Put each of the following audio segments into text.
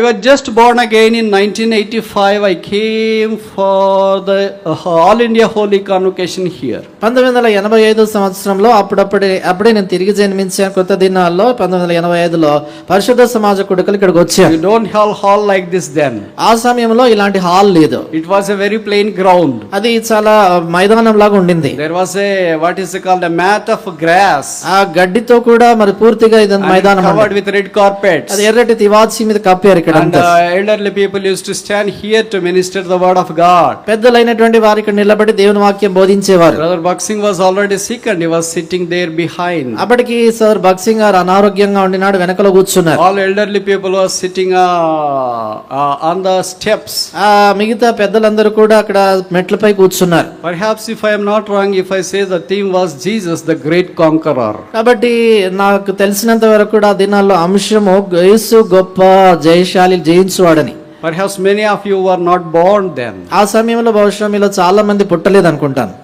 I was just born again in 1985. I came for the uh, All India Holy Convocation here. పంతొమ్మిది వందల ఎనభై ఐదు సంవత్సరంలో అప్పుడప్పుడే అప్పుడే నేను తిరిగి జన్మించాను కొత్త దినాల్లో పంతొమ్మిది వందల ఎనభై ఐదులో పరిశుద్ధ సమాజ కుడుకలు ఇక్కడికి వచ్చాను You don't have hall like this then. ఆ సమయంలో ఇలాంటి హాల్ లేదు It was a very plain ground. అది చాలా మైదానం లాగా ఉండింది There was a what is it called a mat of grass ఆ గడ్డితో కూడా మరి పూర్తిగా ఇది and మైదానం covered ఉండేది. with red carpets. అది ఎర్రటి తివాచి మీద కప్పారు ఇక్కడ elderly people use to stand here to minister the word of God పెద్దలైనటువంటి వారి ఇక్కడ నిలబడి దేవుని వాక్యం బోధించేవారు. Brother Boxing was already sick and he was sitting there behind అప్పటికి సర్ బాక్సింగ్ గారు అనారోగ్యంగా ఉండినాడు వెనకల కూర్చున్నారు. All elderly people was sitting on the steps ఆ మిగతా పెద్దలందరూ కూడా అక్కడ మెట్లపై కూర్చున్నారు. Perhaps if I am not wrong if I say the theme was Jesus the great conqueror కాబట్టి నాకు తెలిసినంత వరకు కూడా దినాల్లో అంశము గొప్ప జైష జయశాలి జయించువాడని Perhaps many of you were not born then. ఆ సమయంలో బహుశా మీలో చాలా మంది పుట్టలేదు అనుకుంటాను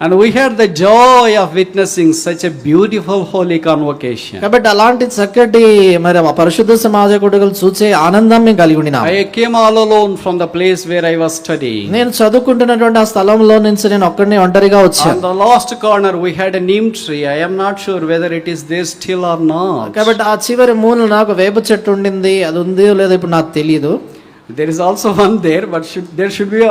and we had the joy of witnessing such a beautiful holy convocation కాబట్టి అలాంటి చక్కటి మరి పరిశుద్ధ సమాజ కూడగలు చూసే ఆనందం మేము కలిగి ఉండిన. I came all alone from the place where I was study నేను చదువుకుంటున్నటువంటి ఆ స్థలంలో నుంచి నేను ఒక్కడిని ఒంటరిగా వచ్చాను. The last corner we had a neem tree I am not sure whether it is there still or not కాబట్టి ఆ చివరి మూలన నాకు వేప చెట్టు ఉండింది. అది ఉంది లేదా ఇప్పుడు నాకు తెలియదు there is also one there but there should be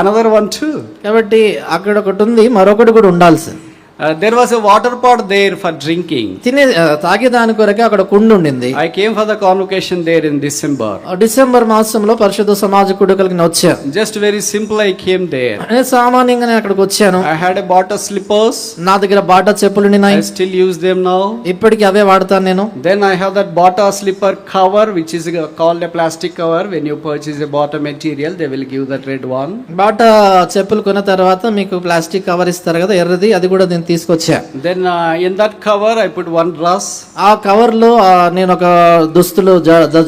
another one too కాబట్టి అక్కడ ఒకటి ఉంది మరొకటి కూడా ఉండాల్సింది. There was a water pot there for drinking. తినే తాగేదాని కొరకే అక్కడ కుండు ఉండింది I came for the convocation there in December. ఆ డిసెంబర్ మాసంలో పరిశుద్ధ సమాజ కుడుకలకి వచ్చాను Just very simple, I came there. నేను సామాన్యంగా నేను అక్కడికి వచ్చాను I had a bought a slippers. నా దగ్గర బాటా చెప్పులు ఉన్నాయి I still use them now. ఇప్పటికి అవే వాడతాను నేను Then I have that Bata slipper cover, which is uh, called a plastic cover. When you purchase a Bata material, they will give that red one. Bata చెప్పులు కొన్న తర్వాత మీకు plastic cover ఇస్తారు కదా ఎర్రది అది కూడా తీసుకొచ్చా. Then in that cover I put one dress ఆ కవర్లో నేను ఒక దుస్తులు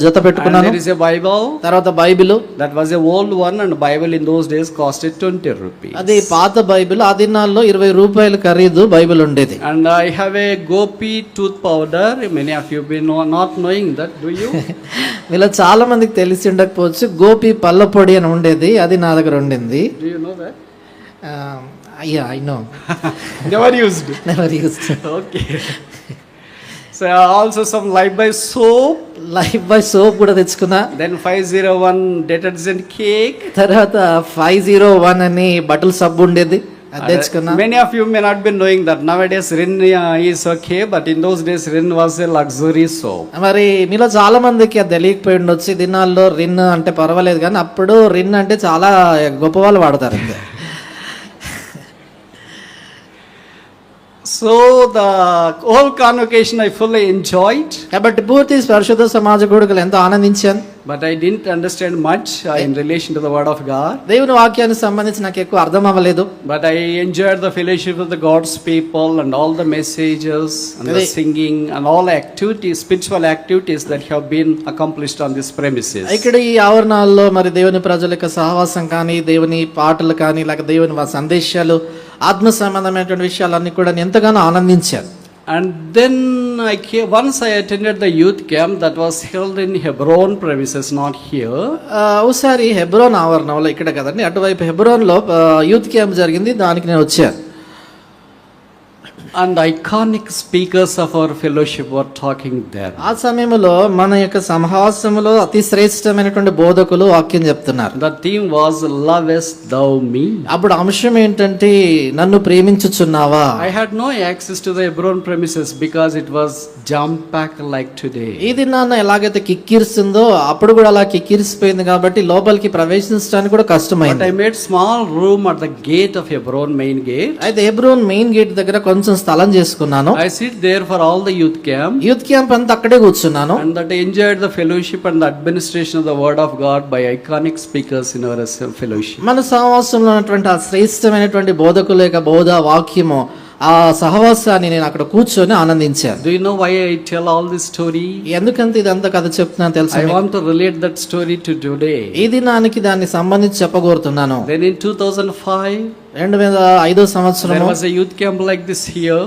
జత పెట్టుకున్నాను. ఇట్ ఇస్ ఎ బైబిల్ తర్వాత Bible. That was a old one and Bible in those days cost it 20 rupees అది పాత బైబిల్. ఆ దినాల్లో 20 రూపాయలు ఖరీదు బైబిల్ ఉండేది. And I have a Gopi tooth powder many of you been not knowing that do you ఇలా చాలా మందికి తెలిసి ఉండకపోవచ్చు. గోపి పళ్ళపొడి అని ఉండేది. అది నా దగ్గర ఉండింది. అయ్యా I know Never used. Never use Okay. so also some life by soap. Lifebuoy soap కూడా తెచ్చుకున్నా Then 501 detergent cake. తర్వాత ఫైవ్ జీరో వన్ అని బట్టల సబ్బు ఉండేది తెచ్చుకున్నా Many of you may not be knowing that nowadays Rin uh, is okay, but in those days Rin was a luxury soap. మరి మీలో చాలా మందికి అది తెలియకపోయి ఉండొచ్చు దినాల్లో రిన్ అంటే పర్వాలేదు కానీ అప్పుడు రిన్ అంటే చాలా గొప్ప వాళ్ళు వాడతారు So the whole convocation I fully enjoyed, కాబట్టి పూర్తి పరిశుద్ధ సమాజ కొడుకులు ఎంతో ఆనందించాను but I didn't understand much uh, in relation to the Word of God. దేవుని వాక్యానికి సంబంధించి నాకు ఎక్కువ అర్థం అవ్వలేదు But I enjoyed the fellowship with the God's people and all the messages and the Really? singing and all activities, spiritual activities that have been accomplished on this premises. ఇక్కడ ఈ ఆవరణాల్లో మరి దేవుని ప్రజల యొక్క సహవాసం కానీ దేవుని పాటలు కానీ లేక దేవుని సందేశాలు ఆత్మ సంబంధమైనటువంటి విషయాలన్నీ కూడా నేను ఎంతగానో ఆనందించాను then I came, once I attended the youth camp that was held in Hebron premises, not here. ఆ, ఒకసారి హెబ్రోన్ ఆవరణంలో ఇక్కడ కదండి అటువైపు హెబ్రోన్లో యూత్ క్యాంప్ జరిగింది దానికి నేను వచ్చాను And iconic speakers of our fellowship were talking there. ఆ సమయంలో మన యొక్క సంహాసములో అతి శ్రేష్టమైనటువంటి బోధకులు వాక్యం చెప్తున్నారు The theme was Lovest Thou Me. అప్పుడు అంశం ఏంటంటే నన్ను ప్రేమించుచున్నావా I had no access to the Hebron premises because it was jam packed like today. ఇది నాన్న ఎలాగైతే కిక్కిరిస్తుందో అప్పుడు కూడా అలా కిక్కిరిసిపోయింది కాబట్టి లోపలికి ప్రవేశించడానికి కూడా But కష్టమైంది I made small room at the gate of Hebron main gate. అయితే హెబ్రోన్ మెయిన్ గేట్ దగ్గర కొంచెం స్థలం చేసుకున్నాను. I sit there for all the youth camp youth camp అంతా అక్కడే కూర్చున్నాను. And that enjoyed the fellowship and administration the word of God by iconic speakers in fellowship మన సహవాసంలో ఉన్నటువంటి ఆ శ్రేష్టమైనటువంటి బోధకుల యొక్క బోధ వాక్యము ఆ సహవాసాన్ని నేను అక్కడ కూర్చొని ఆనందించాను. Do why I tell all this story ఎందుకంత ఇదంతా కథ చెప్తున్నా తెలుసు I to relate that story to today ఇది నానికి దాన్ని సంబంధించి చెప్పగోరుతున్నాను. దెన్ ఇన్ 2005 రెండు వేల ఐదో సంవత్సరం youth camp like this here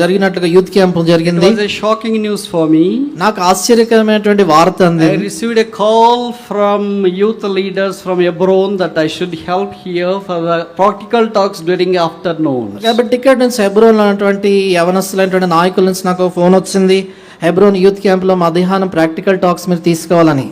జరిగినట్టుగా యూత్ క్యాంప్ జరిగింది. షాకింగ్ న్యూస్ ఫర్ మీ నాకు ఆశ్చర్యకరమైనటువంటి వార్త ఉంది received call from youth leaders from Hebron that I should help here for practical talks during afternoon కాబట్టి ఇక్కడ నుంచి ఎబ్రోన్ అనేటువంటి యవనస్తులైనటువంటి నాయకుల నుంచి నాకు ఫోన్ వచ్చింది. హెబ్రోన్ యూత్ క్యాంప్లో మధ్యాహ్నం ప్రాక్టికల్ టాక్స్ మీరు తీసుకోవాలని.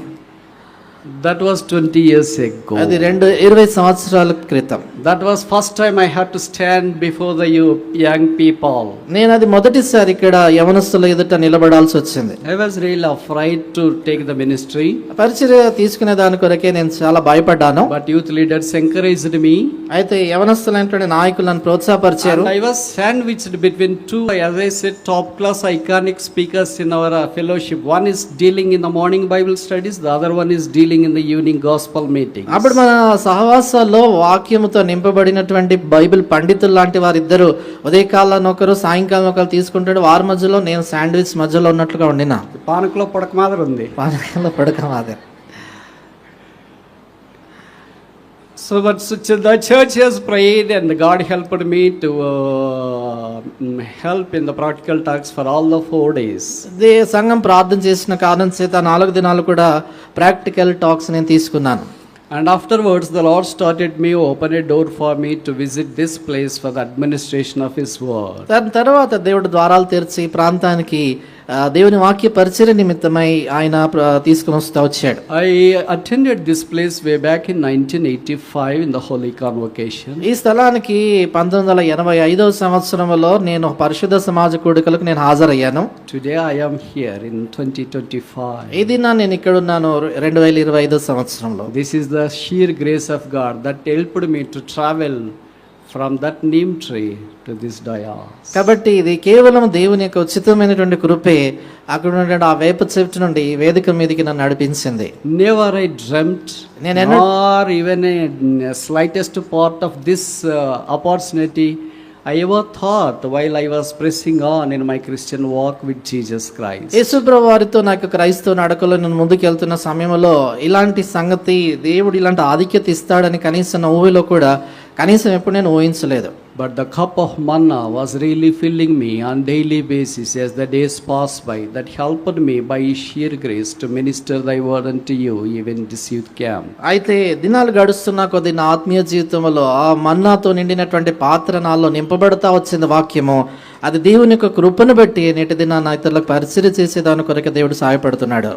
That was 20 years ago. అది రెండు ఇరవై సంవత్సరాల క్రితం That was first time I had to stand before the you- young people. నేను అది మొదటిసారి ఇక్కడ యవనస్తుల ఎదుట నిలబడాల్సి వచ్చింది I was really afraid to take the ministry, పరిచర్య తీసుకునే దాని కొరకే నేను చాలా భయపడ్డాను but youth leaders encouraged me. అయితే యవనస్తులైనటువంటి నాయకులు నన్ను ప్రోత్సాహపరిచారు And I was sandwiched between two, as I said, top class iconic speakers in our uh, fellowship. One is dealing in the morning Bible studies, the other one dealing in the evening gospel meetings. అప్పుడు మన సహవాసాల్లో వాక్యముతో నింపబడినటువంటి Bible పండితులు లాంటి వారిద్దరు ఉదయకాలను ఒకరు సాయంకాలం ఒకరు తీసుకుంటాడు. వారి మధ్యలో నేను శాండ్విచ్ మధ్యలో ఉన్నట్లుగా ఉండినా పానకులో పడక మాదిరి ఉంది. పానకంలో పడక మాదే So, but such the church has prayed, and God helped me to uh, mm, help in the practical talks for all the four days. ఇదే సంఘం ప్రార్థన చేసిన కారణం చేత నాలుగు దినాలు కూడా ప్రాక్టికల్ టాక్స్ నేను తీసుకున్నాను And afterwards, the Lord started me, open a door for me to visit this place for the administration of His word. దాని తర్వాత దేవుడు ద్వారాలు తెరిచి ఈ ప్రాంతానికి దేవుని వాక్య పరిచయ నిమిత్తమై ఆయన తీసుకుని వస్తా వచ్చాడు I attended this place way back in 1985 in the Holy Convocation. ఈ స్థలానికి పంతొమ్మిది వందల ఎనభై ఐదవ సంవత్సరంలో నేను పరిశుద్ధ సమాజ కూడికలకు నేను హాజరయ్యాను Today I am here in 2025. ఈ దిన నేను ఇక్కడ ఉన్నాను రెండు వేల ఇరవై ఐదో సంవత్సరంలో This is the sheer grace of God that helped me to travel from that neem tree to this dais. కాబట్టి ఇది కేవలం దేవుని యొక్క ఉచితమైనటువంటి కృపే అక్కడ ఉన్నటువంటి ఆ వేప చెట్టు నుండి వేదిక మీదకి నన్ను నడిపించింది Never I dreamt, నేను a slightest part of this uh, opportunity I ever thought while I was pressing on in my Christian walk with Jesus Christ. యేసుప్రభు వారితో నాకు క్రైస్తవ నడకలో నేను ముందుకు వెళ్తున్న సమయంలో ఇలాంటి సంగతి దేవుడు ఇలాంటి ఆధిక్యత ఇస్తాడని కనీసం నా ఊహలో కూడా కనీసం ఎప్పుడు నేను ఊహించలేదు. But the cup of manna was really filling me on daily basis as the days pass by that help me by sheer grace to minister thy word and you even this youth camp అయితే దినాలు గడుస్తున్న కొద్ది నా ఆత్మీయ జీవితంలో ఆ మన్నాతో నిండినటువంటి పాత్ర నాలో నింపబడతా వచ్చింది వాక్యము. అది దేవుని యొక్క కృపను బట్టి నేటి దిన నా ఇతరులకు పరిచయం చేసేదాని కొరకు దేవుడు సహాయపడుతున్నాడు.